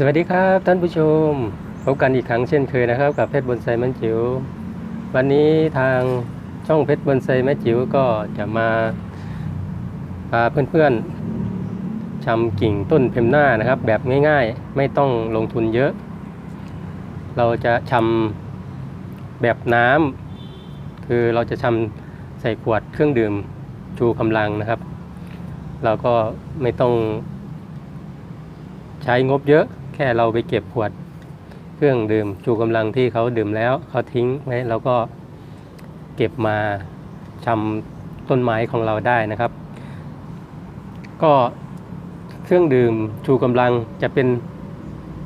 สวัสดีครับท่านผู้ชม พบกันอีกครั้งเช่นเคยนะครับ กับเพชรบนไซมันจิ๋ววันนี้ทางช่องเพชรบนไซแม่จิ๋วก็จะมาพาเพื่อนๆชำกิ่งต้นเพมหน้านะครับ แบบง่ายๆ ไม่ต้องลงทุนเยอะ เราจะชำแบบน้ำคือเราจะชำใส่ขวดเครื่องดื่มชูกำลังนะครับ เราก็ไม่ต้องใช้งบเยอะ ค่เราไปเก็บขวดเครื่องดื่มชูกำลังที่เขาดื่มแล้วเขาทิ้งไว้เราก็เก็บมาชำต้นไม้ของเราได้นะครับ ก็เครื่องดื่มชูกำลังจะเป็น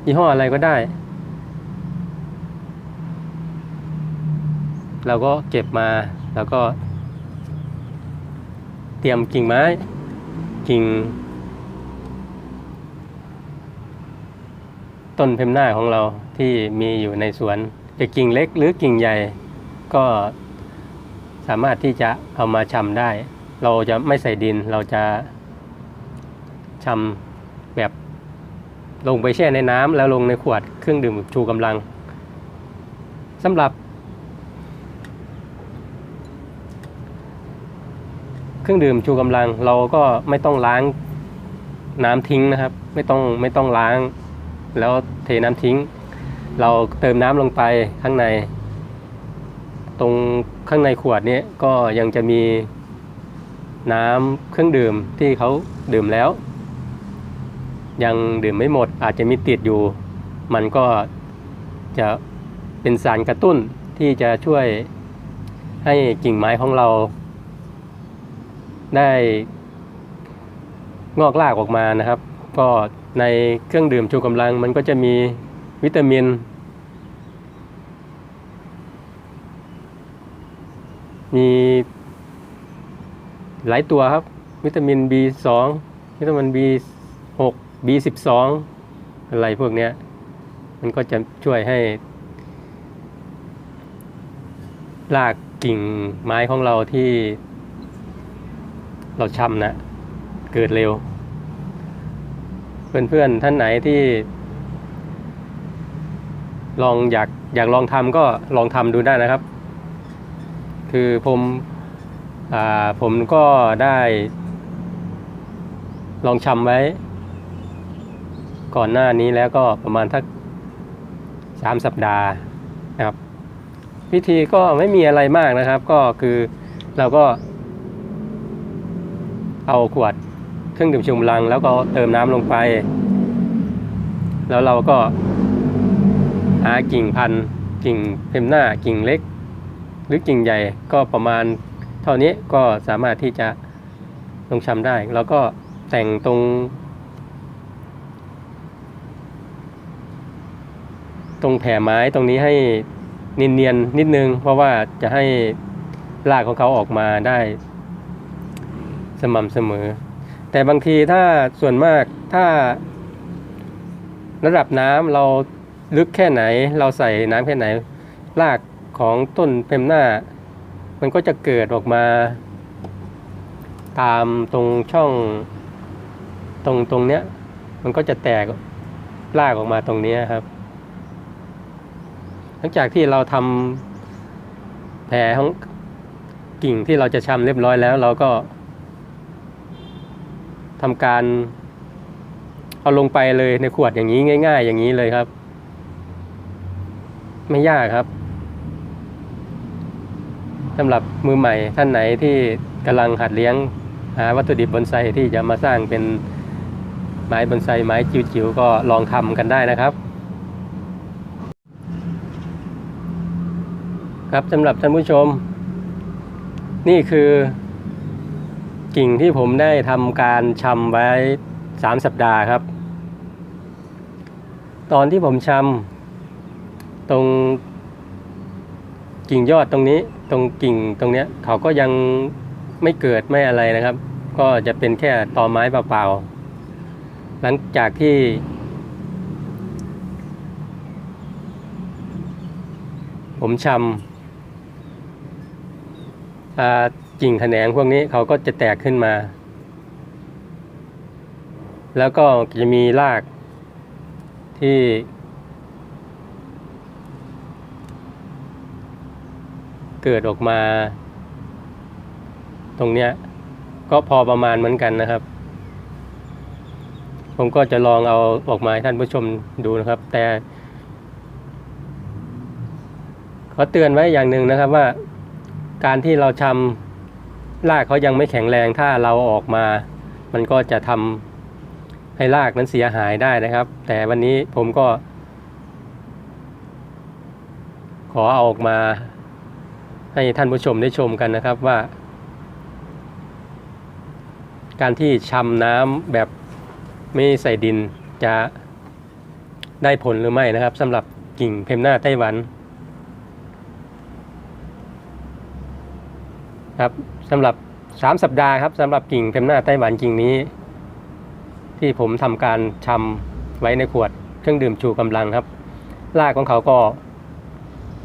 ยี่ห้ออะไรก็ได้ เราก็เก็บมาแล้วก็ เตรียมกิ่งไม้กิ่ง ต้นเพมหน้าของเราที่มีอยู่ในสวนจะกิ่งเล็กหรือกิ่งใหญ่ก็สามารถที่จะเอามาชำได้ เราจะไม่ใส่ดินเราจะชำแบบลงไปแช่ในน้ำแล้วลงในขวดเครื่องดื่มชูกำลังสำหรับ เครื่องดื่มชูกำลังเราก็ไม่ต้องล้างน้ำทิ้งนะครับ ไม่ต้องไม่ต้องล้าง แล้วเทน้ำทิ้ง เราเติมน้ำลงไปข้างใน ตรงข้างในขวดนี้ก็ยังจะมีน้ำเครื่องดื่มที่เขาดื่มแล้ว ยังดื่มไม่หมดอาจจะมีติดอยู่ มันก็จะเป็นสารกระตุ้นที่จะช่วยให้กิ่งไม้ของเรา ได้งอกรากออกมานะครับ ก็ ในเครื่องดื่มชูกำลังมันก็จะมีวิตามิน มีหลายตัวครับ วิตามิน B2 วิตามิน B6 B12 อะไรพวกเนี้ย มันก็จะช่วยให้รากกิ่งไม้ของเราที่เราชำนะ เกิดเร็ว เพื่อนๆท่านไหนที่ ลองอยากอยากลองทำก็ลองทำดูได้นะครับ คือผมอผมก็ได้ ลองชำไว้ ก่อนหน้านี้แล้วก็ประมาณทักสามสัปดาห์นะครับวิธีก็ไม่มีอะไรมากนะครับ ก็คือเราก็เอาขวด รื่องดื่มชูกำลัง แล้วก็เติมน้ำลงไป แล้วเราก็หากิ่งพันธุ์กิ่งเพมหน้ากิ่งเล็ก หรือกิ่งใหญ่ก็ประมาณเท่านี้ก็สามารถที่จะลงชำได้ แล้วก็แต่งตรง ตรงแผ่ไม้ตรงนี้ให้เนียนๆนิดนึง เพราะว่าจะให้รากของเขาออกมาได้สม่ำเสมอ แต่บางทีถ้าส่วนมากถ้า ระดับน้ำเราลึกแค่ไหน เราใส่น้ำแค่ไหน รากของต้นเพมหน้า มันก็จะเกิดออกมา ตามตรงช่องตรงตรงเนี้ย มันก็จะแตกรากออกมาตรงเนี้ยครับ หลังจากที่เราทำแผลของกิ่งที่เราจะชำเรียบร้อยแล้ว เราก็ ทำการเอาลงไปเลยในขวดอย่างนี้ง่าย ๆ อย่างนี้เลยครับ ไม่ยากครับสำหรับมือใหม่ท่านไหนที่กำลังหัดเลี้ยงหาวัตถุดิบบอนไซที่จะมาสร้างเป็นไม้บอนไซไม้จิ๋วๆก็ลองทำกันได้นะครับ ครับสำหรับท่านผู้ชม นี่คือ กิ่งที่ผมได้ทำการชำไว้สามสัปดาห์ครับ ตอนที่ผมชำตรงกิ่งยอดตรงนี้ตรงกิ่งตรงเนี้ยเขาก็ยังไม่เกิดไม่อะไรนะครับ ก็จะเป็นแค่ตอไม้เปล่าๆหลังจากที่ผมชำอ่า กิ่งแขนงพวกนี้เขาก็จะแตกขึ้นมา แล้วก็จะมีรากที่ เกิดออกมา ตรงเนี้ยก็พอประมาณเหมือนกันนะครับ ผมก็จะลองเอาออกมาให้ท่านผู้ชมดูนะครับ แต่ ขอเตือนไว้อย่างหนึ่งนะครับว่า การที่เราชำรากเขายังไม่แข็งแรงถ้าเราออกมา มันก็จะทำให้รากนั้นเสียหายได้นะครับ แต่วันนี้ผมก็ ขอเอาออกมา ให้ท่านผู้ชมได้ชมกันนะครับว่า การที่ชำน้ำแบบไม่ใส่ดินจะได้ผลหรือไม่นะครับสำหรับกิ่งเพมหน้าไต้หวัน ครับสำหรับ 3 สัปดาห์ครับสำหรับกิ่งเพมหน้าไต้หวันกิ่งนี้ ที่ผมทำการชำไว้ในขวดเครื่องดื่มชูกำลังครับรากของเขาก็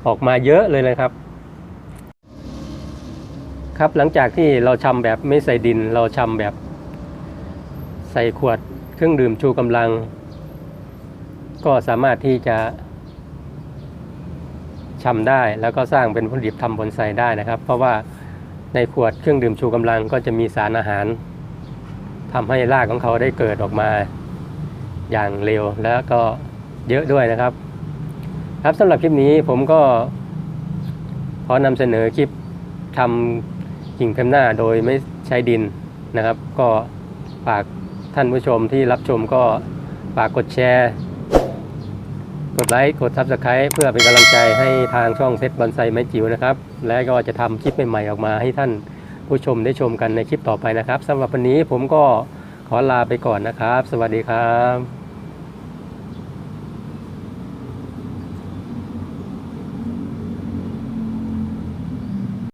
ออกมาเยอะเลยนะครับ ครับหลังจากที่เราชำแบบไม่ใส่ดิน เราชำแบบ ใส่ขวดเครื่องดื่มชูกำลัง ก็สามารถที่จะชำได้แล้วก็สร้างเป็นผลิตทำบอนไซได้นะครับ เพราะว่า ในขวดเครื่องดื่มชูกำลังก็จะมีสารอาหารทำให้รากของเขาได้เกิดออกมาอย่างเร็วแล้วก็เยอะด้วยนะครับ ครับสำหรับคลิปนี้ผมก็ขอนำเสนอคลิปทำกิ่งเพมหน้าโดยไม่ใช้ดินนะครับ ก็ฝากท่านผู้ชมที่รับชมก็ฝากกดแชร์ กดไลค์ กดซับสไคร b ์เพื่อเป็นกำลังใจให้ทางช่องเพชรบอนไซไม้จิ๋วนะครับ และก็จะทำคลิปใหม่ๆออกมาให้ท่านผู้ชมได้ชมกันในคลิปต่อไปนะครับสำหรับวันนี้ผมก็ขอลาไปก่อนนะครับ สวัสดีครับ